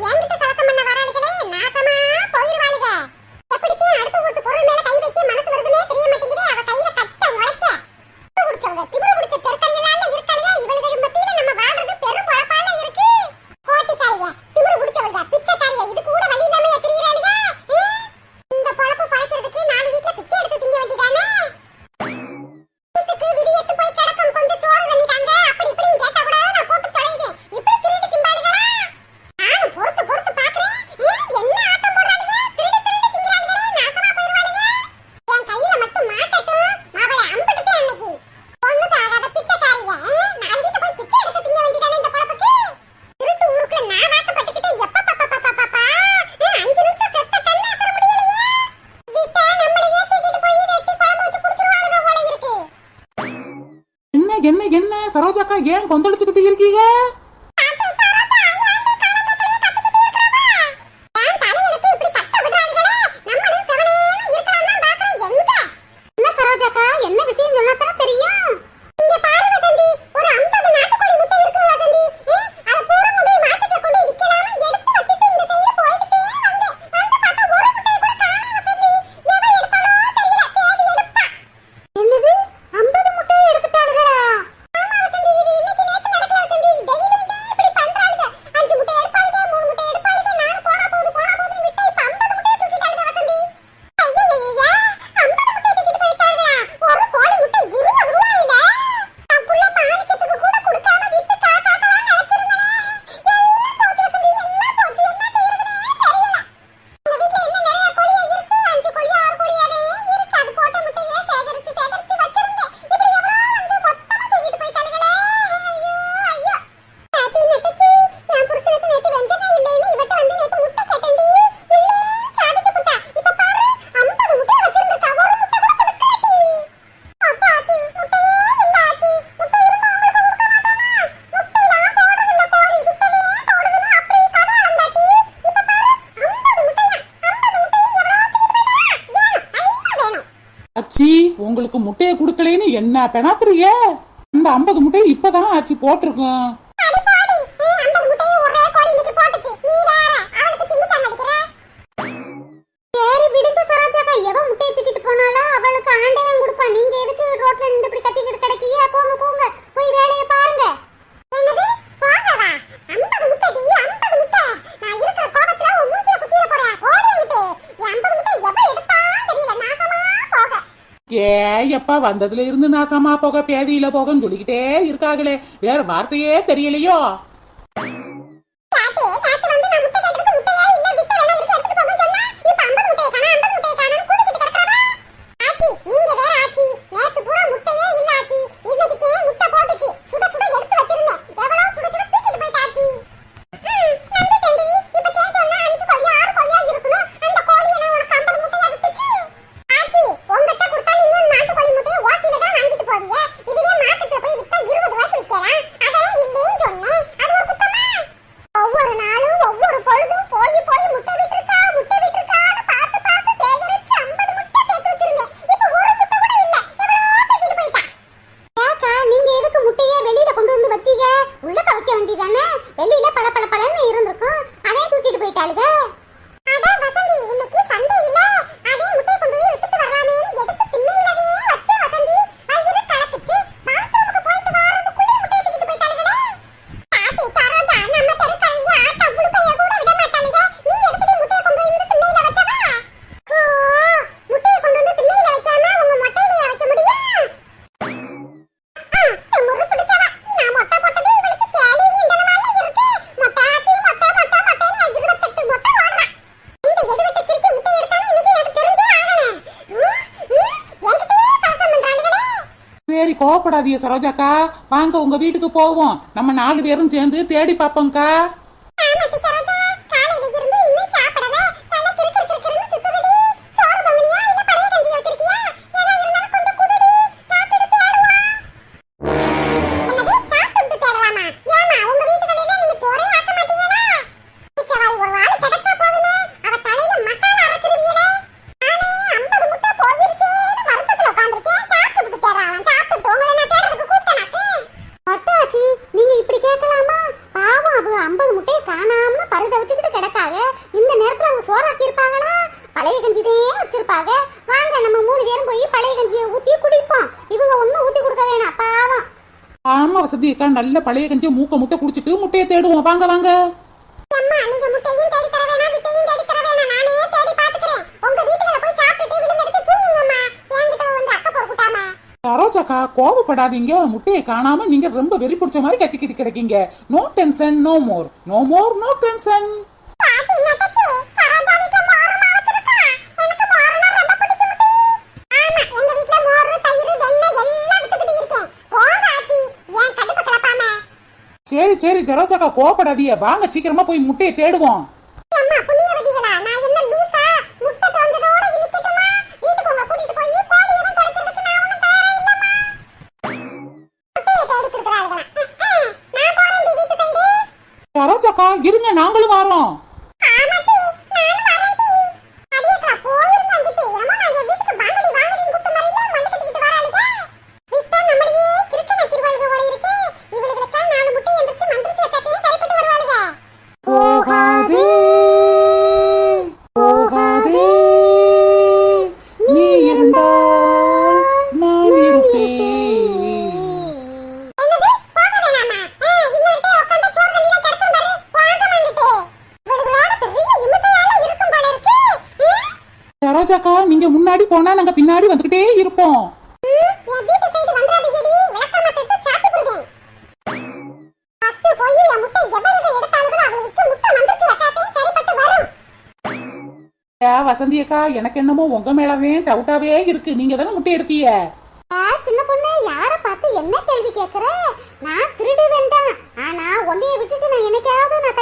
என்கிட்ட சரோஜாக்கா ஏன் கொந்தளிச்சுக்கிட்டு இருக்கீங்க? சீ உங்களுக்கு முட்டையை கொடுக்கலன்னு என்ன பெணாத்துறீங்க அந்த ஐம்பது முட்டையை இப்பதான் ஆச்சு போட்டிருக்கோம். ஏப்பா வந்ததுல இருந்து நாசமா போக பேதியில போகன்னு சொல்லிக்கிட்டே இருக்காங்களே வேற வார்த்தையே தெரியலையோ? வெளியில பல பல பல சரி கோவப்படாதீங்க சரோஜாக்கா. வாங்க உங்க வீட்டுக்கு போவோம். நம்ம நாலு பேரும் சேர்ந்து தேடி பாப்போம்க்கா அதுக்காக வாங்க நம்ம மூணு பேரும் போய் பழைய கஞ்சியை ஊத்தி குடிப்போம். இவங்க ஒண்ணும் ஊத்தி கொடுக்க வேணாம் பாவம். ஆமா வசதி அக்கா நல்ல பழைய கஞ்சியை மூக்க முட்டை குடிச்சிட்டு முட்டையை தேடுவோம். வாங்க வாங்க. அம்மா நீங்க முட்டையும் தேடி தர முட்டையும் தேடி தர வேணாம். நானே தேடி பாத்துக்கிறேன் உங்க வீட்டுல போய் சாப்பிட்டு விழுந்தெடுத்து தூங்குங்கம்மா. என்கிட்ட வந்து அக்கா போட்டுட்டாமா சரோஜாக்கா கோபப்படாதீங்க முட்டையை காணாம நீங்க ரொம்ப வெறி பிடிச்ச மாதிரி கத்திக்கிட்டு கிடைக்கீங்க. No tension no more no more no tension சரி சரி ஜெரோசாக்கா கோவப்படாதீங்க. வாங்க சீக்கிரமா போய் முட்டையை தேடுவோம். பின்னாடி வந்துகிட்டே இருப்போம். வசந்தி அக்கா எனக்கு என்னமோ உங்க மேலவே டவுட்டாவே இருக்கு. நீங்க தானே முட்டை எடுத்தீங்க? சின்ன பொண்ணு யார பார்த்து என்ன கேள்வி கேக்குற? நான் திருடுவேன் தான் ஆனா உன்னைய விட்டுட்டு நான் என்னைக்காவது நான்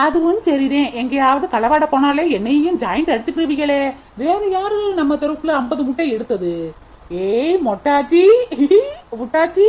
அதுவும் சரிதான் எங்கேயாவது களவாட போனாலே என்னையும் ஜாயிண்ட் அடிச்சுக்கிருவீங்களே வேற யாரு நம்ம தெருவுக்குள்ள ஐம்பது முட்டை எடுத்தது? ஏய் மொட்டாச்சி. முட்டாச்சி.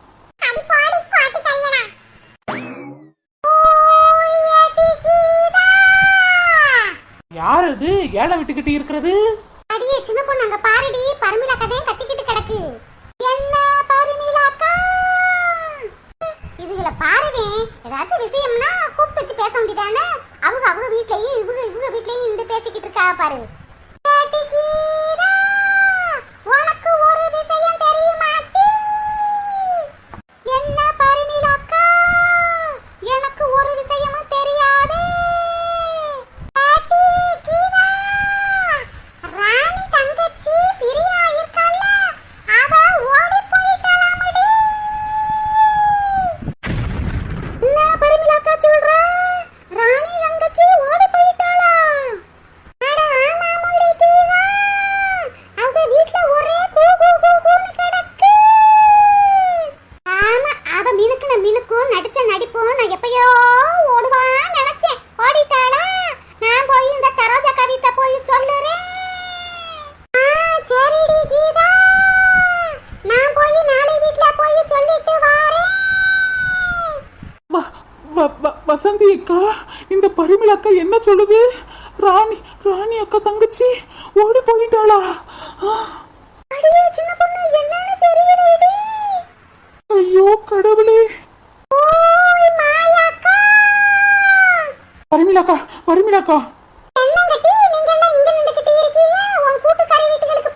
ஏழை விட்டுக்கிட்டு இருக்கிறது? அக்கா இந்த பரிமள அக்கா என்ன சொல்லுது? ராணி ராணி அக்கா தங்கச்சி ஓடி போயிட்டாளா? ஐயோ கடவுளே. பரிமிளாக்கா பரிமிளாக்கா என்னங்கட்டி நீங்க எல்லாம் இங்க நின்னுக்கிட்டு இருக்கீங்க? உன் கூட்டுக்காரி வீட்டுகளுக்கு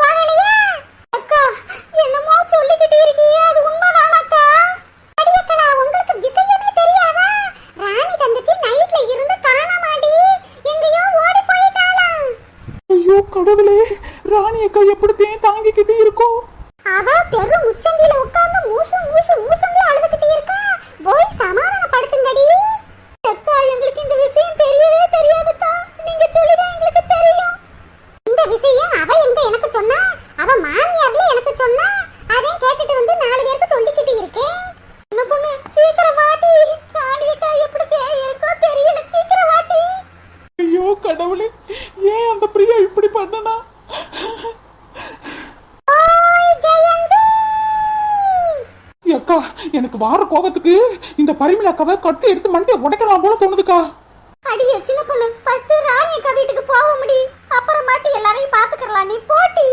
அக்கா எனக்கு வார கோபத்துக்கு இந்த பரிமளாக்காவை கட்டு எடுத்து மண்டே உடைக்கலாம் போல தோணுதுக்கா. அடியே சின்ன பொண்ணு ஃபர்ஸ்ட் ராணி அக்கா வீட்டுக்கு போக முடி. அப்புறமாட்டி எல்லாரையும் பாத்துக்கலாம் நீ போட்டி.